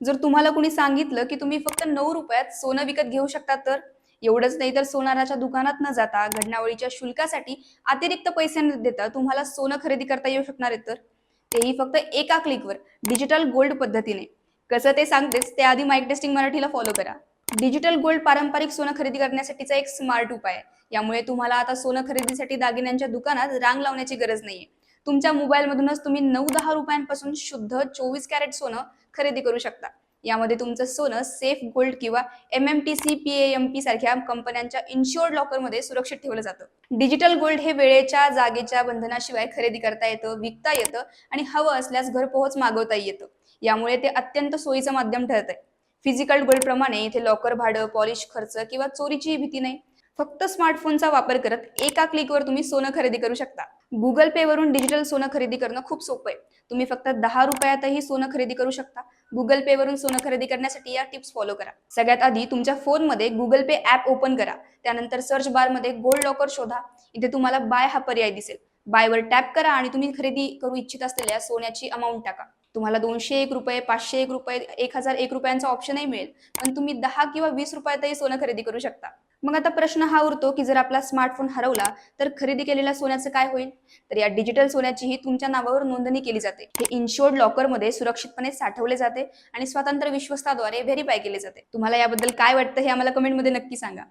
जर तुम्हाला कोणी सांगितलं की तुम्ही फक्त नऊ रुपयात सोनं विकत घेऊ शकता तर एवढंच नाही तर सोनाराच्या दुकानात न जाता घडणावळीच्या शुल्कासाठी अतिरिक्त पैसे न देता तुम्हाला सोनं खरेदी करता येऊ शकणार आहे तर. तेही फक्त एका क्लिकवर डिजिटल गोल्ड पद्धतीने. कसं ते सांगतेच त्याआधी माईक टेस्टिंग मराठीला फॉलो करा. डिजिटल गोल्ड पारंपरिक सोनं खरेदी करण्यासाठीचा एक स्मार्ट उपाय आहे. यामुळे तुम्हाला आता सोनं खरेदीसाठी दागिन्यांच्या दुकानात रांग लावण्याची गरज नाहीये. तुमच्या मोबाईलमधूनच तुम्ही नऊ दहा रुपयांपासून शुद्ध चोवीस कॅरेट सोनं खरेदी करू शकता. यामध्ये तुमचं सोनं सेफ गोल्ड किंवा M M T C P M P सारख्या कंपन्यांच्या इन्शुअर्ड लॉकरमध्ये सुरक्षित ठेवलं जातं. डिजिटल गोल्ड हे वेळेच्या जागेच्या बंधनाशिवाय खरेदी करता येतं विकता येतं आणि हवं असल्यास घरपोहोच मागवता येतं. यामुळे ते अत्यंत सोयीचं माध्यम ठरत आहे फिजिकल गोल्ड प्रमाणे इथे लॉकर भाडं पॉलिश खर्च किंवा चोरीची भीती नाही. फक्त स्मार्टफोनचा वापर करत एका क्लिकवर तुम्ही सोनं खरेदी करू शकता. गुगल पे वरून डिजिटल सोनं खरेदी करणं खूप सोपं आहे. तुम्ही फक्त दहा रुपयातही सोनं खरेदी करू शकता. गुगल पे वरून सोनं खरेदी करण्यासाठी या टिप्स फॉलो करा. सगळ्यात आधी तुमच्या फोनमध्ये गुगल पे ऍप ओपन करा. त्यानंतर सर्च बारमध्ये गोल्ड लॉकर शोधा. इथे तुम्हाला बाय हा पर्याय दिसेल. बायवर टॅप करा आणि तुम्ही खरेदी करू इच्छित असलेल्या सोन्याची अमाऊंट टाका. तुम्हाला दोनशे एक रुपये पाचशे एक रुपये एक हजार एक रुपयांचा ऑप्शनही मिळेल. पण तुम्ही दहा किंवा वीस रुपयातही सोनं खरेदी करू शकता. मग आता प्रश्न हा उरतो की जर आपला स्मार्टफोन हरवला तर खरेदी केलेल्या सोन्याचं काय होईल? तर या डिजिटल सोन्याचीही तुमच्या नावावर नोंदणी केली जाते. हे इन्शुअर्ड लॉकरमध्ये सुरक्षितपणे साठवले जाते आणि स्वतंत्र विश्वस्ताद्वारे व्हेरीफाय केले जाते. तुम्हाला याबद्दल काय वाटतं हे आम्हाला कमेंटमध्ये नक्की सांगा.